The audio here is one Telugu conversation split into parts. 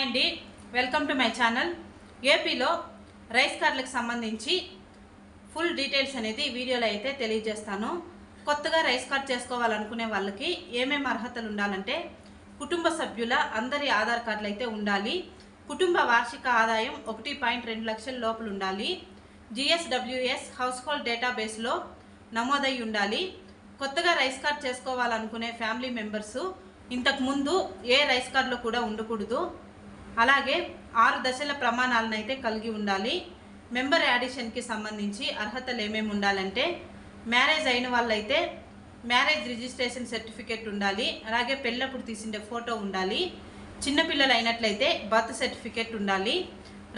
హాయ్ అండి వెల్కమ్ టు మై ఛానల్ ఏపీలో రైస్ కార్లకు సంబంధించి ఫుల్ డీటెయిల్స్ అనేది వీడియోలో అయితే తెలియజేస్తాను. కొత్తగా రైస్ కార్డ్ చేసుకోవాలనుకునే వాళ్ళకి ఏమేమి అర్హతలు ఉండాలంటే కుటుంబ సభ్యుల అందరి ఆధార్ కార్డులు అయితే ఉండాలి. కుటుంబ వార్షిక ఆదాయం ఒకటి పాయింట్ రెండు లక్షల లోపల ఉండాలి. జిఎస్డబ్ల్యూఎస్ హౌస్ హోల్డ్ డేటాబేస్లో నమోదై ఉండాలి. కొత్తగా రైస్ కార్డ్ చేసుకోవాలనుకునే ఫ్యామిలీ మెంబర్సు ఇంతకుముందు ఏ రైస్ కార్డులో కూడా ఉండకూడదు. అలాగే ఆరు దశల ప్రమాణాలను అయితే కలిగి ఉండాలి. మెంబర్ యాడిషన్కి సంబంధించి అర్హతలు ఏమేమి ఉండాలంటే మ్యారేజ్ అయిన వాళ్ళైతే మ్యారేజ్ రిజిస్ట్రేషన్ సర్టిఫికేట్ ఉండాలి. అలాగే పెళ్ళప్పుడు తీసిండే ఫోటో ఉండాలి. చిన్నపిల్లలు అయినట్లయితే బర్త్ సర్టిఫికేట్ ఉండాలి.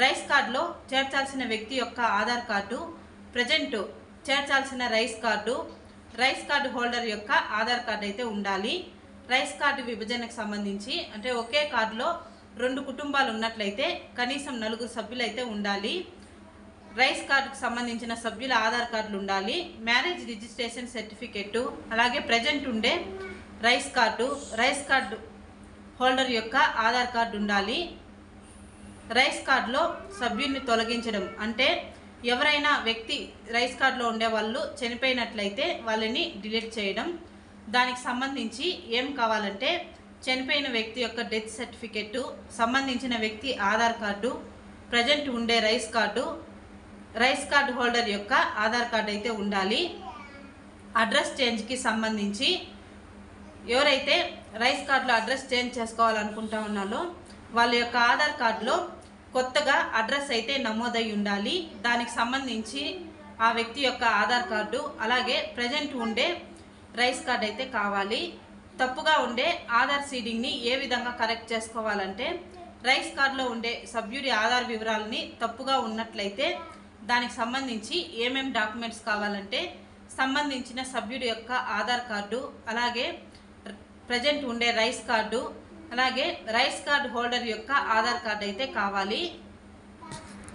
రైస్ కార్డులో చేర్చాల్సిన వ్యక్తి యొక్క Aadhaar card present చేర్చాల్సిన rice card rice card holder యొక్క ఆధార్ కార్డు అయితే ఉండాలి. రైస్ కార్డు విభజనకు సంబంధించి అంటే ఒకే కార్డులో రెండు కుటుంబాలు ఉన్నట్లయితే కనీసం నలుగురు సభ్యులు అయితే ఉండాలి. రైస్ కార్డుకు సంబంధించిన సభ్యుల ఆధార్ కార్డులు ఉండాలి. మ్యారేజ్ రిజిస్ట్రేషన్ సర్టిఫికెట్టు అలాగే ప్రజెంట్ ఉండే rice card rice card holder యొక్క ఆధార్ కార్డు ఉండాలి. రైస్ కార్డులో సభ్యుల్ని తొలగించడం అంటే ఎవరైనా వ్యక్తి రైస్ కార్డులో ఉండే వాళ్ళు చనిపోయినట్లయితే వాళ్ళని డిలీట్ చేయడం. దానికి సంబంధించి ఏం కావాలంటే చనిపోయిన వ్యక్తి యొక్క డెత్ సర్టిఫికెట్ సంబంధించిన వ్యక్తి ఆధార్ కార్డు ప్రజెంట్ ఉండే rice card rice card holder యొక్క ఆధార్ కార్డు అయితే ఉండాలి. అడ్రస్ చేంజ్కి సంబంధించి ఎవరైతే రైస్ కార్డులో అడ్రస్ చేంజ్ చేసుకోవాలనుకుంటా ఉన్నారో వాళ్ళ యొక్క ఆధార్ కార్డులో కొత్తగా అడ్రస్ అయితే నమోదై ఉండాలి. దానికి సంబంధించి ఆ వ్యక్తి యొక్క ఆధార్ కార్డు అలాగే ప్రజెంట్ ఉండే రైస్ కార్డ్ అయితే కావాలి. తప్పుగా ఉండే ఆధార్ సీడింగ్ని ఏ విధంగా కరెక్ట్ చేసుకోవాలంటే రైస్ కార్డులో ఉండే సభ్యుడి ఆధార్ వివరాలని తప్పుగా ఉన్నట్లయితే దానికి సంబంధించి ఏమేం డాక్యుమెంట్స్ కావాలంటే సంబంధించిన సభ్యుడి యొక్క ఆధార్ కార్డు అలాగే ప్రజెంట్ ఉండే రైస్ కార్డు అలాగే రైస్ కార్డు హోల్డర్ యొక్క ఆధార్ కార్డు అయితే కావాలి.